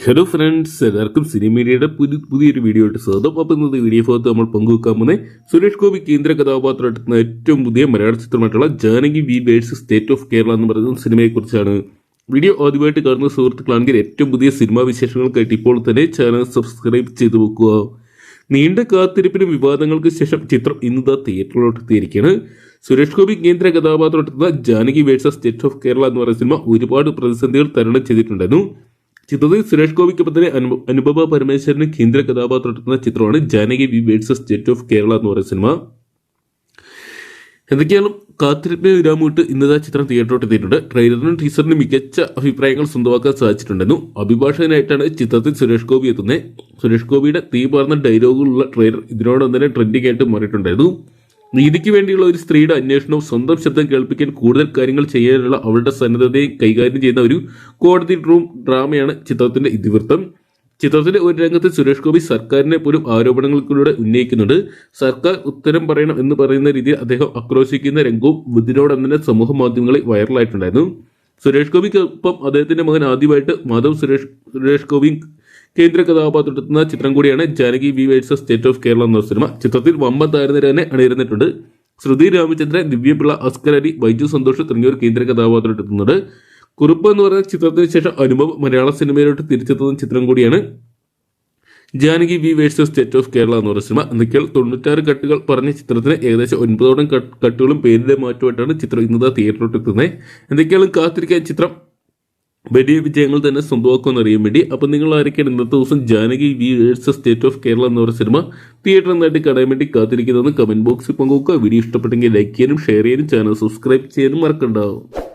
Hello friends എല്ലാവർക്കും സിനിമീഡിയയുടെ പുതിയ പുതിയൊരു വീഡിയോ ആയിട്ട് സ്വാഗതം. അപ്പോൾ ഇന്നത്തെ വീഡിയോ ഭാഗത്ത് നമ്മൾ പങ്കുവെക്കാൻ പോകുന്നത് സുരേഷ് ഗോപി കേന്ദ്ര കഥാപാത്രം എത്തുന്ന ഏറ്റവും പുതിയ മലയാള ചിത്രമായിട്ടുള്ള Janaki V versus state of Kerala എന്ന് പറയുന്ന സിനിമയെക്കുറിച്ചാണ് വീഡിയോ ആദ്യമായിട്ട് കാണുന്ന സുഹൃത്തുക്കളാണെങ്കിൽ ഏറ്റവും പുതിയ സിനിമാ വിശേഷങ്ങൾക്കായിട്ട് ഇപ്പോൾ തന്നെ ചാനൽ സബ്സ്ക്രൈബ് ചെയ്തു വെക്കുക. നീണ്ട കാത്തിരിപ്പിനും വിവാദങ്ങൾക്ക് ശേഷം ചിത്രം ഇന്ന് തിയേറ്ററിലോട്ട് എത്തിയിരിക്കുകയാണ്. സുരേഷ് ഗോപി കേന്ദ്ര കഥാപാത്രം എത്തുന്ന Janaki versus state of Kerala എന്ന് പറയുന്ന സിനിമ ഒരുപാട് പ്രതിസന്ധികൾ തരണം ചെയ്തിട്ടുണ്ടായിരുന്നു. ചിത്രത്തിൽ സുരേഷ് ഗോപിക്ക് തന്നെ അനു- അനുപമ പരമേശ്വരന് കേന്ദ്ര കഥാപാത്രം എത്തുന്ന ചിത്രമാണ് Janaki V versus state of Kerala എന്ന് പറയുന്ന സിനിമ. എന്തൊക്കെയാണ്? കാത്തിരിപ്പിനെ വിരാമിട്ട് ഇന്നത്തെ ചിത്രം തിയേറ്ററോട്ട് എത്തിയിട്ടുണ്ട്. ട്രെയിലറിനും ടീച്ചറിനും മികച്ച അഭിപ്രായങ്ങൾ സ്വന്തമാക്കാൻ സാധിച്ചിട്ടുണ്ടായിരുന്നു അഭിഭാഷകനായിട്ടാണ് ചിത്രത്തിൽ സുരേഷ് ഗോപി എത്തുന്നത്. സുരേഷ് ഗോപിയുടെ തീ പറഞ്ഞ ഡയലോഗുകളുള്ള ട്രെയിലർ ഇതിനോടൊപ്പം തന്നെ ട്രെൻഡിംഗ് ആയിട്ട് മാറിയിട്ടുണ്ടായിരുന്നു. നീതിക്ക് വേണ്ടിയുള്ള ഒരു സ്ത്രീയുടെ അന്വേഷണവും സ്വന്തം ശബ്ദം കേൾപ്പിക്കാൻ കൂടുതൽ കാര്യങ്ങൾ ചെയ്യാനുള്ള അവളുടെ സന്നദ്ധതയെ കൈകാര്യം ചെയ്യുന്ന ഒരു കോടതി റൂം ഡ്രാമയാണ് ചിത്രത്തിന്റെ ഇതിവൃത്തം. ചിത്രത്തിലെ ഒരു രംഗത്ത് സുരേഷ് ഗോപി സർക്കാരിനെ പോലും ആരോപണങ്ങൾക്കിലൂടെ ഉന്നയിക്കുന്നുണ്ട്. സർക്കാർ ഉത്തരം പറയണം എന്ന് പറയുന്ന രീതിയിൽ അദ്ദേഹം ആക്രോശിക്കുന്ന രംഗവും ബുദ്ധിനോടം തന്നെ സമൂഹ മാധ്യമങ്ങളിൽ വൈറലായിട്ടുണ്ടായിരുന്നു സുരേഷ് ഗോപിക്കൊപ്പം അദ്ദേഹത്തിന്റെ മകൻ ആദ്യമായിട്ട് മാധവ് സുരേഷ് സുരേഷ് ഗോപി കേന്ദ്ര കഥാപാത്രമെത്തുന്ന ചിത്രം കൂടിയാണ് Janaki V versus state of Kerala എന്ന സിനിമ. ചിത്രത്തിൽ വമ്പൻ താരനിര തന്നെ അണിയിരുന്നിട്ടുണ്ട് ശ്രുതി രാമചന്ദ്രൻ ദിവ്യപിള്ള അസ്കർ ബൈജു സന്തോഷ് തുടങ്ങിയവർ കേന്ദ്ര കഥാപാത്രത്തെത്തുന്നുണ്ട് കുറുപ്പ് എന്ന് പറയുന്ന ചിത്രത്തിന് ശേഷം അനുഭവ് മലയാള സിനിമയിലോട്ട് തിരിച്ചെത്തുന്ന ചിത്രം കൂടിയാണ് Janaki V versus state of Kerala എന്ന് സിനിമ. എന്തൊക്കെയാൽ തൊണ്ണൂറ്റാറ് കട്ടുകൾ പറഞ്ഞ ചിത്രത്തിന് ഏകദേശം ഒൻപതോളം കട്ട് കട്ടുകളും പേരിലെ മാറ്റമായിട്ടാണ് ചിത്രം ഇന്നത്തെ തിയേറ്ററിലോട്ട് എത്തുന്നത്. എന്തൊക്കെയാണ് കാത്തിരിക്കാൻ ചിത്രം? വലിയ വിജയങ്ങൾ തന്നെ സ്വന്തമാക്കുമെന്ന് അറിയാൻ വേണ്ടി. അപ്പം നിങ്ങൾ ആരൊക്കെയാണ് ഇന്നത്തെ ദിവസം Janaki V state of Kerala എന്ന് പറയുന്ന സിനിമ തിയേറ്റർ എന്നായിട്ട് കടയാൻ വേണ്ടി കാത്തിരിക്കുന്നതെന്ന് കമന്റ് ബോക്സിൽ പങ്കുവെക്കുക. വീഡിയോ ഇഷ്ടപ്പെട്ടെങ്കിൽ ലൈക്ക് ചെയ്യാനും ഷെയർ ചെയ്യാനും ചാനൽ സബ്സ്ക്രൈബ് ചെയ്യാനും മറക്കണ്ടാവും